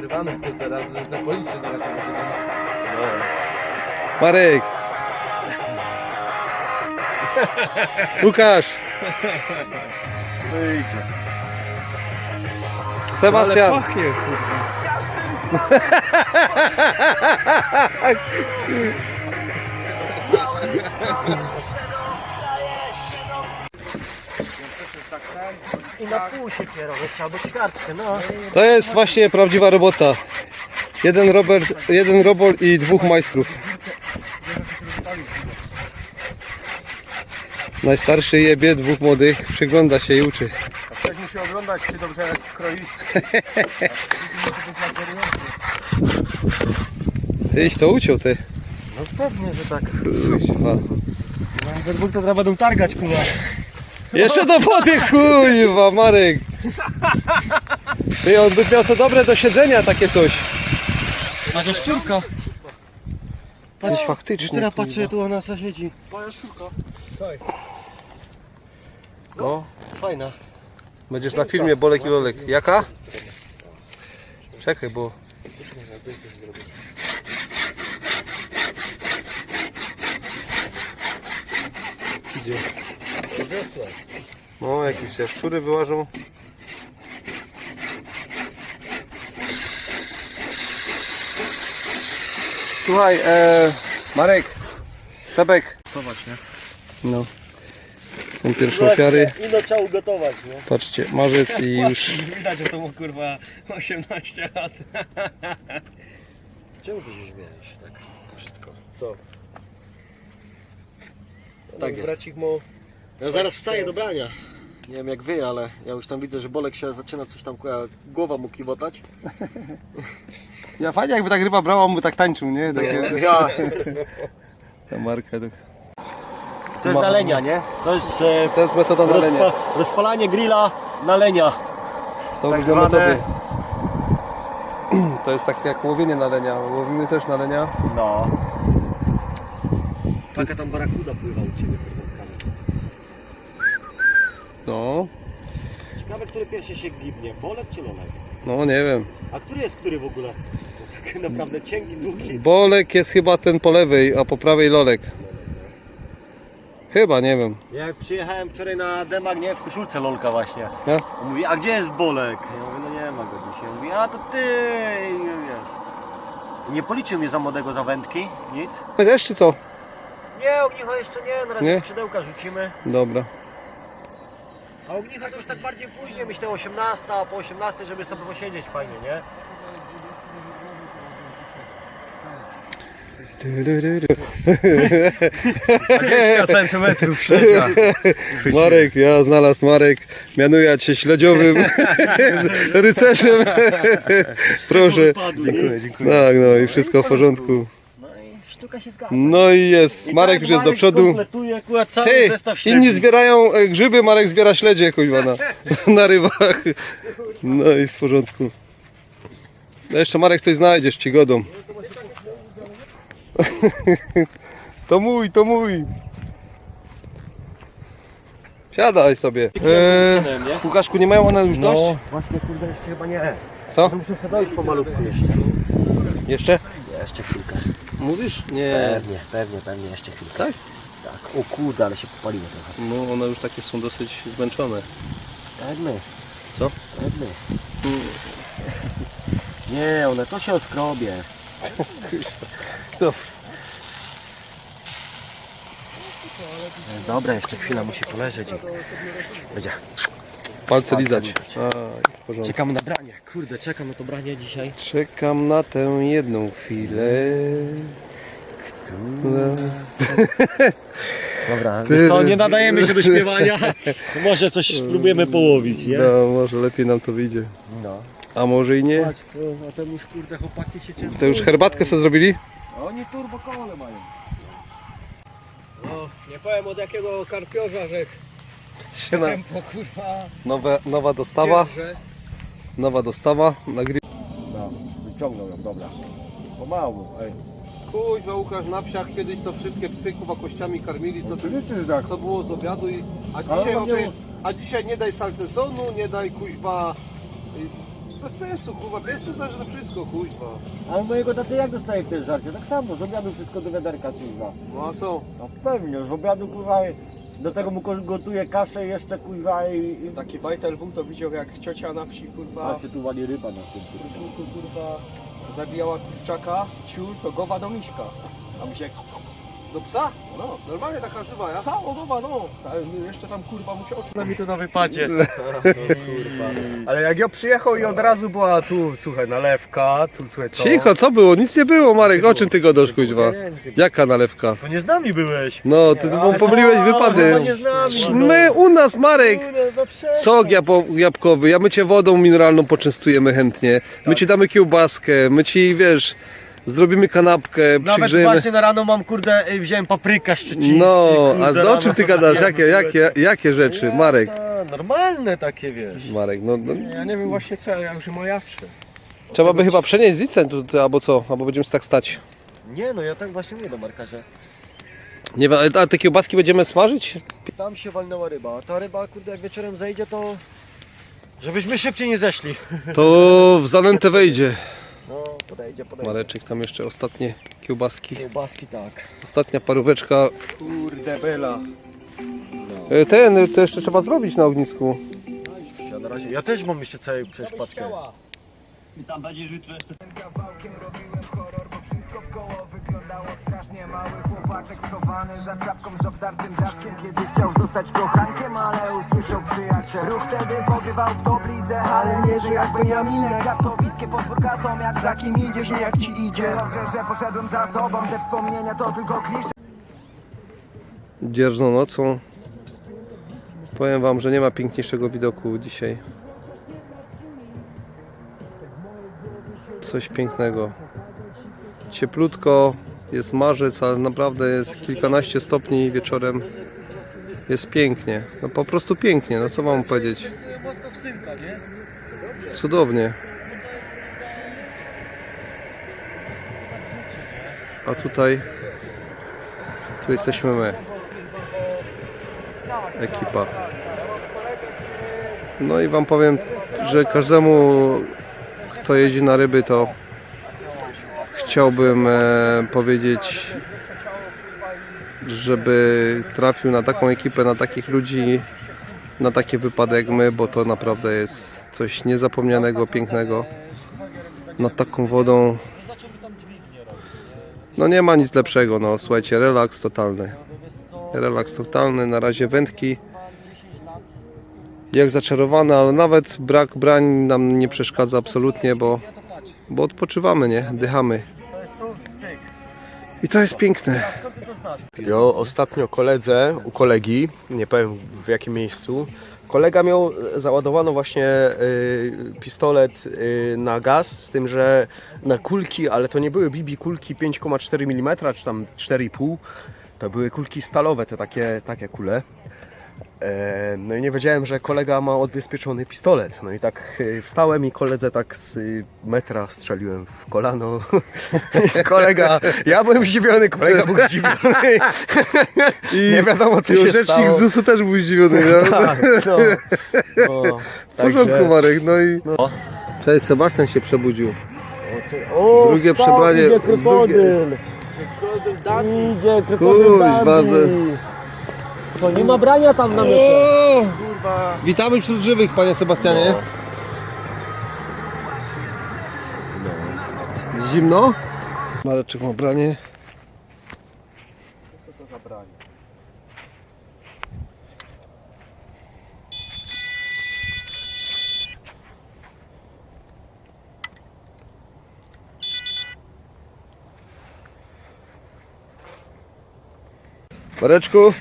nagrywane jest teraz, jest na policji zaraz to będzie. Marek! Łukasz! Wyjdzie. Sebastian! I na pół się kierować, albo ćwiartkę, no. To jest właśnie prawdziwa robota. Jeden Robert, jeden robol i dwóch majstrów. Najstarszy jebie, dwóch młodych, przygląda się i uczy. Ktoś musi oglądać, czy dobrze kroi. Tyś to uciął, ty. No pewnie, że tak. Kuźwa. We dwóch to trzeba będą targać, kurwa. Jeszcze do wody, kuźwa, Marek. Ty, on by miał to dobre do siedzenia, takie coś. A to szczurka. Patrz, faktycznie. Teraz patrzę, tu ona siedzi. Moja szczurka. No, Fajna. będziesz na filmie Bolek i Lolek. Jaka? Czekaj, bo... Idzie. No, jakieś te szczury wyłażą. Słuchaj, e, Marek, Sebek. To właśnie. No. Są pierwsze ofiary. Ile trzeba ugotować, nie? Patrzcie, marzec i już Widać, że to mu kurwa 18 lat. Czemu ty się śmiejesz tak brzydko? Co? Tak jest. Bracik mu Ja zaraz wstaję do brania. Nie wiem jak wy, ale ja już tam widzę, że Bolek się zaczyna coś tam, kurwa, głowa mu kiwotać. Ja fajnie jakby tak ryba brała, on by tak tańczył, nie? Takie, Ja. ta marka. tak. To jest nalenia, nie? To jest e, To jest metoda nalenia. rozpa rozpalanie grilla nalenia. Są tak różne zwane- metody. To jest tak jak łowienie nalenia. Łowimy też nalenia. No. Taka tam barakuda pływa u Ciebie. No, Ciekawe, który pierwszy się gibnie, Bolek czy Lolek? no nie wiem. A który jest który w ogóle? Bo tak naprawdę cienki, długi. Bolek jest chyba ten po lewej, a po prawej Lolek. Chyba, nie wiem. Ja jak przyjechałem wczoraj na Demag, nie? W koszulce Lolka właśnie. Ja? On mówi, a gdzie jest Bolek? Ja mówię, no nie ma go dzisiaj. Mówi, a to ty, I wiesz. I nie policzył mnie za młodego za wędki, nic. Też czy co? Nie, ognicho jeszcze nie, na razie Nie? skrzydełka rzucimy. Dobra. A ognicho to już tak bardziej później, myślę 18, a po 18, żeby sobie posiedzieć fajnie, nie? 20 centymetrów śledzia. Marek, ja znalazł Marek. Mianuję cię śledziowym rycerzem. Proszę. Dziękuję, dziękuję. Tak, no i wszystko w porządku. No i sztuka się zgadza. No i jest. Marek tak już jest do przodu. Akurat cały Ty, zestaw śledzi. inni zbierają e, grzyby, Marek zbiera śledzie, kuźwa, na, na rybach. No i w porządku. No jeszcze Marek coś znajdziesz, ci godą. To mój, to mój. Siadaj sobie. Eee, nie? Łukaszku, nie mają one już dość? No, właśnie kurde jeszcze chyba nie. Co? Muszę sobie dojść pomalutku jeszcze. Jeszcze? Jeszcze chwilkę. Mówisz? Nie. Pewnie, pewnie, pewnie jeszcze chwilkę. Tak? Tak. O kurde, ale się popaliło trochę. No one już takie są dosyć zmęczone. Jak my. Co? Jak my. Nie, one to się oskrobie. Dobrze. Dobra, jeszcze chwila musi poleżeć. i Będzie. Palce lizać. lizać. A, w porządku. Czekam na branie. Kurde, czekam na to branie dzisiaj. Czekam na tę jedną chwilę. Która- Dobra, wiesz co, nie nadajemy się do śpiewania. Może coś spróbujemy połowić, nie? No, może lepiej nam to wyjdzie. No. A może i nie? Patrz, a ten już kurde chłopaki się. To już herbatkę sobie zrobili? Oni turbokole mają. No, nie powiem od jakiego karpiorza, że Się na... tempo kurwa Nowe, nowa dostawa. Nowa dostawa. Na grill. No, wyciągnął ją, dobra. Pomału, ej. Kuźwa Łukasz, na wsiach kiedyś to wszystkie psy kuwa kościami karmili, co, Oczywiście, że tak. co było z obiadu i... A Ale dzisiaj, nie- a dzisiaj nie daj salcesonu, nie daj kuźwa bez sensu, kurwa, bez sensu na wszystko, kuźwa. A u mojego taty jak dostaje w też żarcie? Tak samo, z obiadu wszystko do wiaderka kurwa. No a co? No pewnie, z obiadu kurwa do tego mu ko- gotuje kaszę jeszcze kurwa i... i... Taki bajtel był, to widział jak ciocia na wsi, kurwa, Patrzcie tu ładnie ryba na tym. kurwa. kurwa, zabijała kurczaka, ciur, to gowa do miśka. A mi Do psa? no, Normalnie taka żywa, ja? cała gowa, no. Ta, jeszcze tam, kurwa, mu się oczy... Na mi to na wypadzie. Ale jak ja przyjechał i od razu była tu, słuchaj, nalewka, tu, słuchaj, to... Cicho, co było? Nic nie było, Marek, o czym ty godasz, kuźwa? Jaka nalewka? To nie z nami byłeś. No, ty, ty pomyliłeś wypady. No nie z nami. no. My, u nas, Marek! No. Sok jabłkowy, ja my cię wodą mineralną poczęstujemy chętnie. My ci damy kiełbaskę, my ci, wiesz, zrobimy kanapkę, Nawet przygrzejemy. właśnie na rano mam kurde, y, wziąłem papryka szczeciński. No, kurde, a o czym ty gadasz? Jakie, jakie, jakie rzeczy, Marek? A, normalne takie, wiesz. Marek, no, no Ja nie wiem właśnie co, ja już majaczę. trzeba by chyba przenieść zicę tu, albo co, albo będziemy tak stać. Nie no, ja tak właśnie mówię do Marka, że Nie wiem, a te kiełbaski będziemy smażyć? tam się walnęła ryba, a ta ryba, kurde, jak wieczorem zejdzie, to... Żebyśmy szybciej nie zeszli. To w zanętę wejdzie. No, podejdzie, podejdzie. Mareczek, tam jeszcze ostatnie kiełbaski. Kiełbaski tak. Ostatnia paróweczka. Kurde bela. E, Ten, to jeszcze trzeba zrobić na ognisku. Ja na razie, ja też mam jeszcze całą przecież paczkę. Kawałkiem robiłem horror, bo wszystko w koło wyglądało strasznie Mały chłopaczek schowany za czapką z obdartym daszkiem Kiedy chciał zostać kochankiem, ale usłyszał przyjaciel Ruch wtedy pogrywał w toplidze, ale nie żył jak Beniaminek Katowickie podwórka są jak za kim idziesz, nie jak ci idzie Dobrze, że poszedłem za sobą, te wspomnienia to tylko klisze dzierżną nocą. Powiem wam, że nie ma piękniejszego widoku dzisiaj. Coś pięknego. Cieplutko, jest marzec, ale naprawdę jest kilkanaście stopni wieczorem. Jest pięknie. No po prostu pięknie, no co mam powiedzieć. Cudownie. A tutaj tu jesteśmy my. Ekipa. No i wam powiem, że każdemu kto jeździ na ryby to chciałbym e, powiedzieć żeby trafił na taką ekipę, na takich ludzi, na takie wypady jak my, bo to naprawdę jest coś niezapomnianego, pięknego. Nad taką wodą. No nie ma nic lepszego, no słuchajcie, relaks totalny. Relaks totalny, na razie wędki jak zaczarowane, ale nawet brak brań nam nie przeszkadza absolutnie, bo, bo odpoczywamy, nie? Dychamy. I to jest piękne. Jo, ostatnio koledze, u kolegi, nie powiem w jakim miejscu, kolega miał załadowano właśnie y, pistolet y, na gaz, z tym, że na kulki, ale to nie były BB kulki 5,4 mm, czy tam 4,5, to były kulki stalowe, te takie, takie kule. E, No i nie wiedziałem, że kolega ma odbezpieczony pistolet. No i tak y, wstałem i koledze tak z y, metra strzeliłem w kolano. kolega, ja byłem zdziwiony, kolega był zdziwiony. I, nie wiadomo co i się rzecznik stało. z ZUS-u też był zdziwiony. No? Tak, no. No, W porządku Marek, no i... No. Cześć, Sebastian się przebudził. O, Drugie tam przebranie- Idzie krokodyl. Idzie krokodyl Kuźwa, Dandy. Co, nie ma brania tam na miecze? O! Witamy wśród żywych, panie Sebastianie. Zimno? Mareczek ma branie. Mareczku?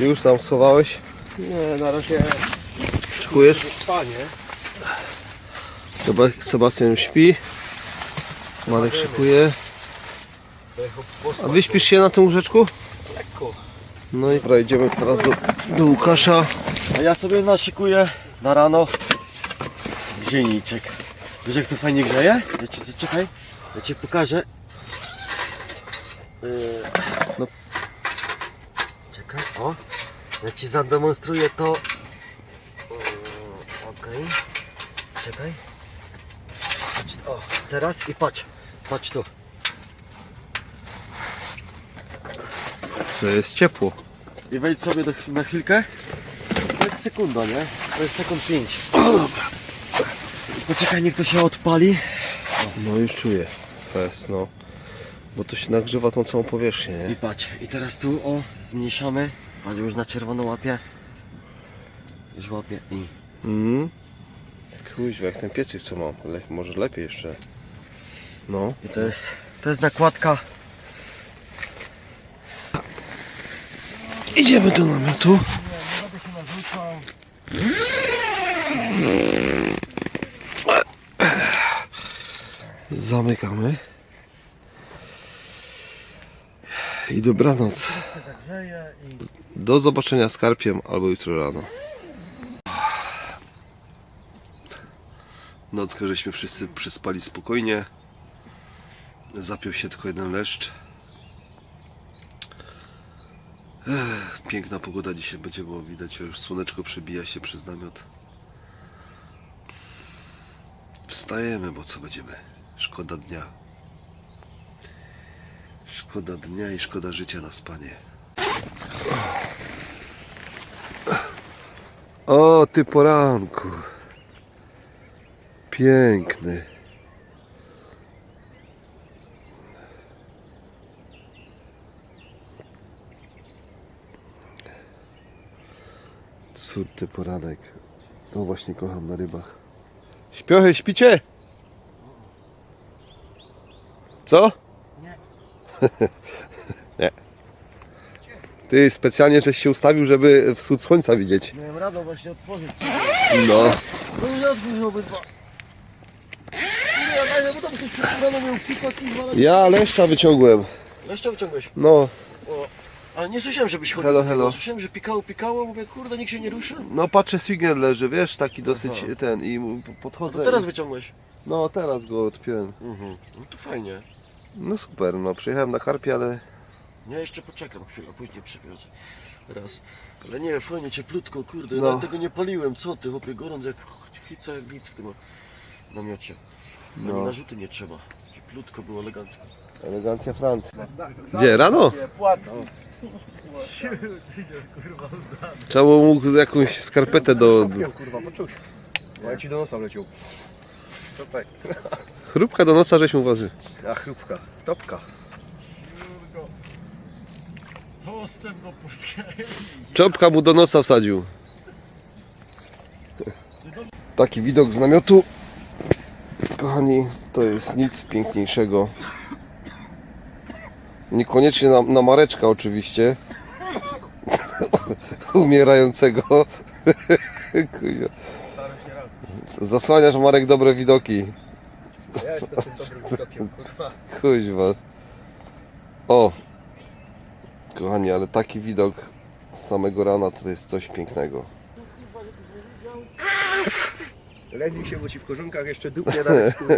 Już tam schowałeś? Nie, na razie Szykujesz? spanie. Seba- Sebastian śpi. Marek szykuje. A wyśpisz się na tym łóżeczku? Lekko. No i dobra, idziemy teraz do, do Łukasza. A ja sobie naszykuję na rano gzieniczek. Wiesz jak to fajnie grzeje? Ja ci zaczekaj, ja ci pokażę. Yy, No. Czekaj, o. Ja ci zademonstruję to. Okej. Czekaj. O, teraz i patrz, patrz tu. To jest ciepło. I wejdź sobie do, na chwilkę. To jest sekunda, nie? To jest sekund 5. Poczekaj, niech to się odpali. No już czuję. Fest, no. Bo to się nagrzewa tą całą powierzchnię, I nie? patrz, i teraz tu o, zmniejszamy. Patrz, już na czerwono łapie. Już łapie i... Mhm. Kuźwa, jak ten piecyk co mam. Le może lepiej jeszcze. No. I to jest, to jest nakładka. Idziemy do namiotu. Zamykamy. I dobranoc. Do zobaczenia z karpiem albo jutro rano. Nockę żeśmy wszyscy przespali spokojnie. Zapiął się tylko jeden leszcz. Piękna pogoda dzisiaj będzie było widać, już słoneczko przebija się przez namiot. Wstajemy, bo co będziemy? Szkoda dnia. Szkoda dnia i szkoda życia na spanie. O, ty poranku. Piękny. Cudny poranek. To właśnie kocham na rybach. Śpiochy, śpicie? Co? Nie. Ty specjalnie żeś się ustawił, żeby wschód słońca widzieć. Miałem radę właśnie otworzyć. No. No już otwórz obydwa. Nie, nie, bo tam ktoś przed rano miał pika i Ja leszcza wyciągłem. Jeszcze wyciągłeś. No. Ale nie słyszałem, żebyś chodził. Hello, hello. Słyszałem, że pikało, pikało. Mówię, kurde, nikt się nie rusza. No patrzę, Swinger leży, wiesz, taki dosyć ten i mu podchodzę. to teraz i- wyciągłeś. No teraz go odpiłem. Mhm. No to fajnie. No super, no przyjechałem na karpie, ale Ja jeszcze poczekam chwilę, później przywiozę. Raz. Ale nie, fajnie, cieplutko, kurde, No. no. nawet tego nie paliłem. Co ty, chłopie, gorąc jak chica jak nic w tym namiocie. No. No. narzuty nie trzeba. Cieplutko było elegancko. elegancja Francji. Gdzie, rano? Trzeba było mu jakąś skarpetę do... Kurwa, poczuł się. Ja ci do nosa leciał. To tak. Chrupka do nosa, żeś mu waży. A chrupka, topka. Postęp do płytka. Czopka mu do nosa wsadził. Taki widok z namiotu. Kochani, to jest nic piękniejszego. Niekoniecznie na, na Mareczka oczywiście. Umierającego. Kujo. Zasłaniasz Marek dobre widoki. Ja jestem tym dobrym widokiem, kurwa. Kuźwa. O! Kochani, ale taki widok z samego rana to jest coś pięknego. Lędzik się, bo ci w korzonkach jeszcze dupnie dalej, kurwa.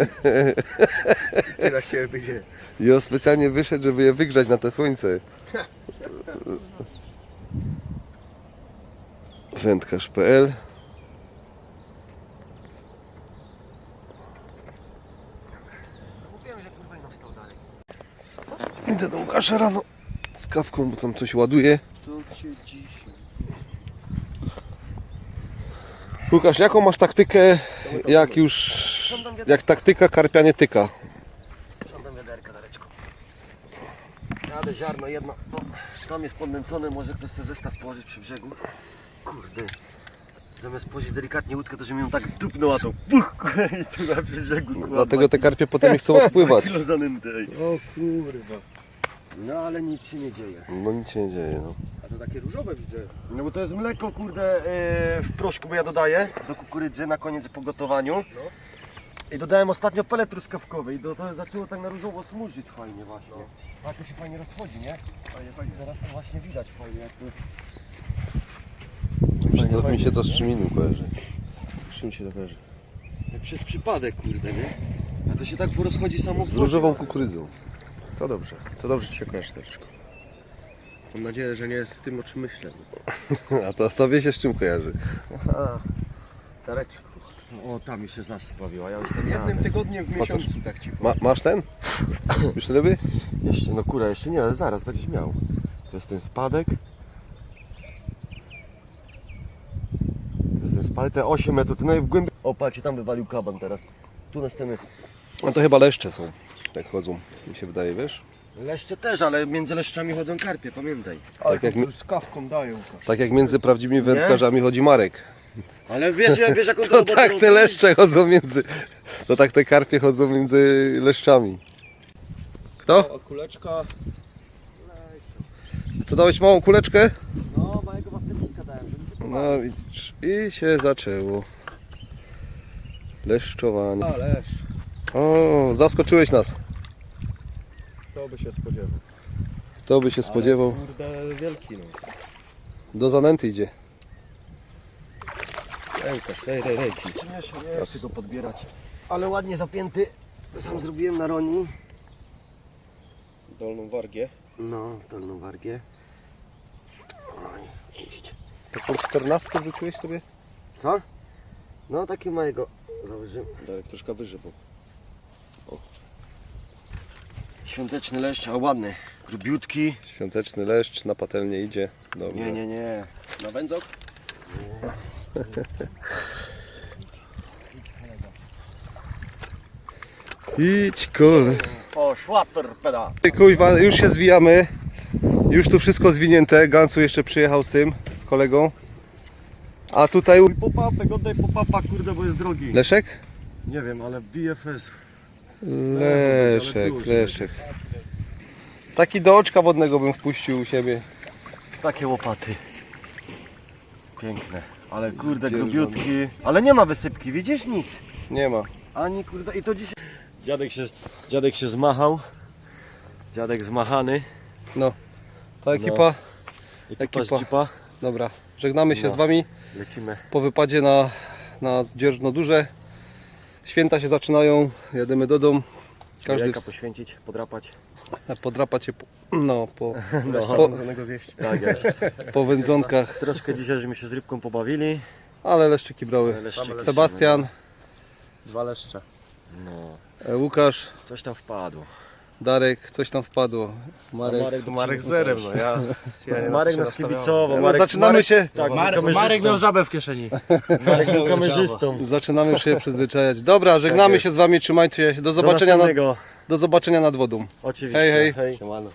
Tyle będzie. I on specjalnie wyszedł, żeby je wygrzać na te słońce. Wędkarz.pl Mówiłem, że kurwa nie wstał dalej. Idę do Łukasza rano z kawką, bo tam coś ładuje. To cię dziś. Łukasz, jaką masz taktykę, jak już... Jak taktyka karpia nie tyka? Sprzątam wiaderka daleczko. Jadę ziarno jedno. No, tam jest podnęcone, może ktoś ten zestaw położyć przy brzegu. Kurde. Zamiast położyć delikatnie łódkę, to żebym ją tak dupnął, a to puch, i tu na brzegu. kurwa, Dlatego te karpie potem nie chcą odpływać. O kurwa. No ale nic się nie dzieje. No nic się nie dzieje, no. A to takie różowe widzę. No bo to jest mleko, kurde, yy, w proszku, bo ja dodaję do kukurydzy na koniec po gotowaniu. I dodałem ostatnio pelet truskawkowy i to, to zaczęło tak na różowo smużyć fajnie właśnie. A to się fajnie rozchodzi, nie? Fajnie, fajnie. Teraz to właśnie widać fajnie, jak to... Mi się to, mi się to z czym innym kojarzy. Z czym się to kojarzy? Tak przez przypadek, kurde, nie? A to się tak rozchodzi samo w Z różową kukurydzą. To dobrze, to dobrze ci się kojarzy. Mam nadzieję, że nie z tym, o czym myślę. A to tobie się z czym kojarzy? Aha, Dareczku. O, tam mi się zas spławiła, ja jestem Jednym tygodniem w Pokaż. miesiącu tak ci Ma, masz ten? Już ryby? Jeszcze, no kurwa, jeszcze nie, ale zaraz będziesz miał. To jest ten spadek. To jest ten spadek, te 8 metrów, no i w głębi... O, patrz, tam wywalił kaban teraz. Tu następny... No to chyba leszcze są, jak chodzą, mi się wydaje, wiesz? Leszcze też, ale między leszczami chodzą karpie, pamiętaj. Tak jak, mi- z kawką dają. tak jak między prawdziwymi wędkarzami chodzi Marek. Ale wiesz, wiesz jaką to robotę tak te leszcze chodzą między... To tak te karpie chodzą między leszczami. Kto? A kuleczka. Co dałeś małą kuleczkę? No, małego waftelnika dałem, żeby się No widzisz, i się zaczęło. Leszczowanie. O, zaskoczyłeś nas. Kto by się spodziewał? Kto by się spodziewał? Kurde, wielki no. Do zanęty idzie. Ejkasz, tej, tej, tej. Nie się, chcę go podbierać. Ale ładnie zapięty. Sam zrobiłem na roni. Dolną wargię. No, dolną wargę. Oj, iść. Taką czternastkę wrzuciłeś sobie? Co? No, taki małego założyłem. Darek troszkę wyżej, bo Świąteczny leszcz, a ładny. Grubiutki. Świąteczny leszcz na patelnię idzie. Dobrze. Nie, nie, nie. na wędzok? Idź kole. O, szłaper peda. Ty, Kuźwa, już się zwijamy. Już tu wszystko zwinięte. Gansu jeszcze przyjechał z tym, z kolegą. A tutaj Popapek, oddaj popapa, kurde, bo jest drogi. Leszek? Nie wiem, ale BFS. Leszek, Leszek. Taki do oczka wodnego bym wpuścił u siebie. Takie łopaty. Piękne. Ale kurde, Dzierżony. grubiutki. Ale nie ma wysypki, widzisz? Nic. Nie ma. Ani kurde, i to dzisiaj... Dziadek się, dziadek się zmachał. Dziadek zmachany. No. Ta ekipa. Ekipa, Ekipa. z jeepa. Dobra. Żegnamy się No. z wami Lecimy. po wypadzie na, na Dzierżno Duże. Święta się zaczynają. Jedziemy do domu. Każdy Jajka poświęcić, podrapać. podrapać się po, no, po, No. po, Wędzonego zjeść. Tak jest. po wędzonkach. Troszkę dzisiaj żeśmy się z rybką pobawili. Ale leszczyki brały. Sebastian, Dwa leszcze. No, e, Łukasz, coś tam wpadło. Darek, coś tam wpadło. Marek. Marek, Marek zerem, no ja. ja nie Marek na nas kibicował. No, Marek, zaczynamy Marek, się, Tak, Marek, był Marek miał żabę w kieszeni. Marek był kamerzystą. zaczynamy się przyzwyczajać. Dobra, żegnamy jest. się z wami, trzymajcie się. Do Do zobaczenia, nad, następnego. do zobaczenia nad wodą. Oczywiście. Hej, hej. hej. Siemano.